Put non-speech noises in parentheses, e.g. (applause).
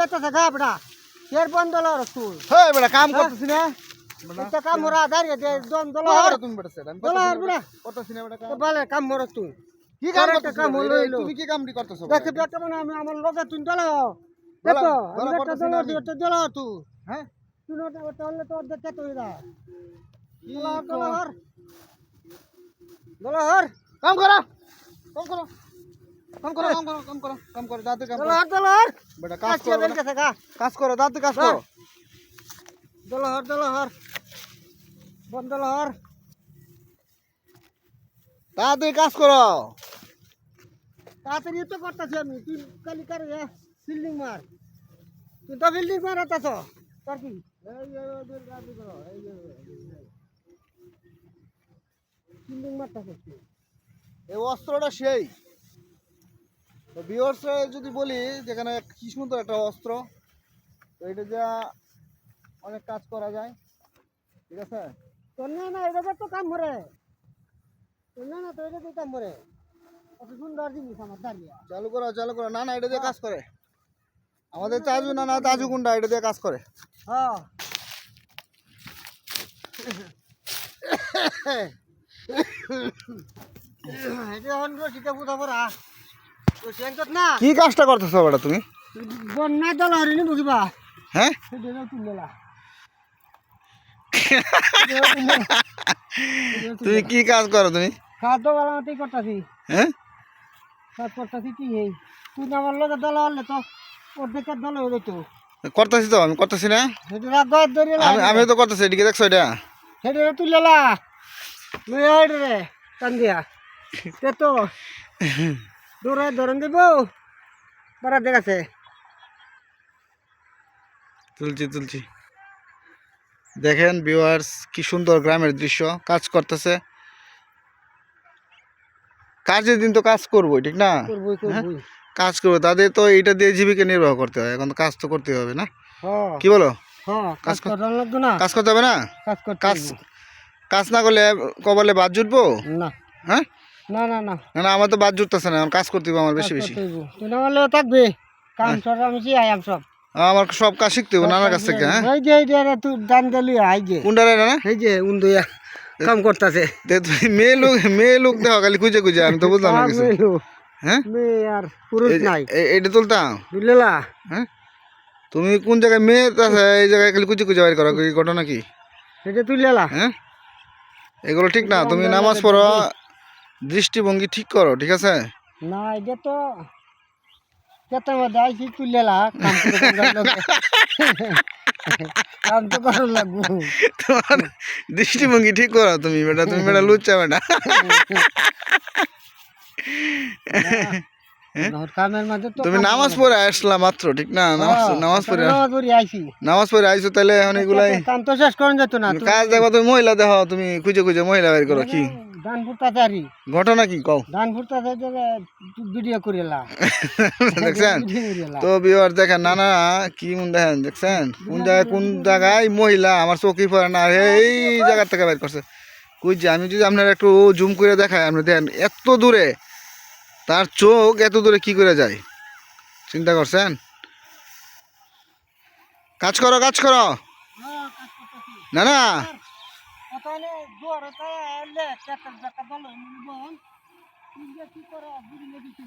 দেখতেছে গা বেটা। এর বন্ধ লর তুই হে বেটা কাম করতেছি না? এটা কাম মোরা দাঁড়িয়ে দে দম দল হর তুমি বেটা সেটা? দল হর বেটা। করতেছি না বেটা কাম? বলে কাম মোর তুই কি কাম করতেছ কাম হলো তুমি কি কামটি করতেছো দেখতে দেখতে মানে আমি আমার লগে তুই দল দেখো আমি একটা দল আমি। একটা দল তুই। হ্যাঁ? তুই নটা ওটা হলে তোর দেখতে তুই কি দল হর দল হর কাম করো। কাম করো। কাম করো কাম করো কাম করো কাম করো দাঁতে কাম দল করো হর দল হর বেটা কাজ করো কাজ দাঁতে কাজ হ্যাঁ। তাড়াতাড়ি কাজ করো তাড়াতাড়ি তো করতেছি আমি তুই কালি কার বিল্ডিং মার তুই তো বিল্ডিং মার আতাছ তোর কি বিল্ডিং মারতাছ এই অস্ত্রটা সেই তো যদি বলি যেখানে কি সুন্দর একটা অস্ত্র তো এটা যা অনেক কাজ করা যায়। ঠিক আছে? তোর না না এটা তো কাম করে। তোর না না তো এটা তো কাম করে। কত সুন্দর জিনিস আমার দাঁড়িয়ে। চালু করো চালু করো। না না এটা দিয়ে কাজ করে। আমাদের তাজু না না তাজু গুন্ডা এটা দিয়ে কাজ করে। হ্যাঁ। (coughs) এটা হন রসিটা বুঝা পড়া না কি কাজটা করতেছো বেটা তুমি? বন্যা দল হরিনি বুঝিবা। হ্যাঁ? তুমি কি কাজ করো তুমি? খাদ্য বানাতেই করতেছি। হ্যাঁ? কাজ করতেছি কি এই? তুই আমার লোকের দল হলে তো অর্ধেকের দল হয়ে যেত। করতেছি তো আমি করতেছি না। আমি আমি তো করতেছি এদিকে দেখছ এটা? তুললা লুই আইড রে কান্দিয়া। তে। দৌড়ে ধরন দেব। বারা দেখাছে তুলছি তুলছি। দেখেন ভিউয়ার্স কি সুন্দর গ্রামের দৃশ্য কাজ করতেছে। কাজের দিন তো কাজ করবোই ঠিক না? করবই কাজ করব তাদের তো এইটা দিয়ে জীবিকা নির্বাহ করতে হয় এখন কাজ তো করতে হবে না? হ্যাঁ। কি বলো? হ্যাঁ কাজ করতে হবে না? কাজ কাজ কাজ না করলে কবলে বাদ জুটবো? না। হ্যাঁ? না না না। আমার তো বাদ জুটতেছে না আমার কাজ করতে হবে আমার বেশি বেশি। তুই না বললে থাকবে। কাম সর আমি কি আয়াম সব। আমার সব কাজ শিখতে হবে নানার কাছ থেকে হ্যাঁ? এই যে এই যে তুই ডান দিলি আই যে। কোনটা না এই যে উন্দুয়া কাম করতেছে। তুমি মেয়ে লোক মেয়ে লোক দেখো খালি খুঁজে খুঁজে আমি তো বুঝলাম না কিছু। হ্যাঁ? মেয়ে আর পুরুষ নাই। এ- এইটা তুলতাম বুঝলা হ্যাঁ? তুমি কোন জায়গায় মেয়ে এই জায়গায় খালি কুচি কুচি বাইর করো কি ঘটনা কি? হ্যাঁ? এগুলো ঠিক না তুমি নামাজ পড়ো দৃষ্টিভঙ্গি ঠিক করো ঠিক আছে? না এটা তো মধ্যে কাম। কাম লাগবো। তোমার দৃষ্টিভঙ্গি ঠিক করো তুমি বেটা তুমি বেটা লুচ্চা বেটা। তো তুমি নামাজ পড়ে আসলা মাত্র ঠিক না? নামাজ হ্যাঁ, নামাজ পড়ে নামাজ পড়ে আইসি আইছো তাহলে এখন এগুলাই কাম তো শেষ করেন যেত না কাজ দেখো তুমি মহিলা দেখো তুমি খুঁজে খুঁজে মহিলা বের করো কি? ফুটতাছে ঘটনা কি? কও। ভিডিও করিলা (laughs) দেখছেন? (laughs) তো বিওর দেখেন না না কি মন দেখেন দেখছেন? কোন জায়গায় কোন জায়গায় মহিলা আমার পড়ে না এই জায়গা থেকে বের করছে। কই যে আমি যদি আপনার একটু জুম করে দেখাই আপনি দেখেন এত দূরে তার চোখ এত দূরে কি করে যায়? চিন্তা করছেন? কাজ করো কাজ করো। হ্যাঁ, না না জোর ওখানে এলে কেটার জায়গা দল কি করে বুঝলে লেগেছি।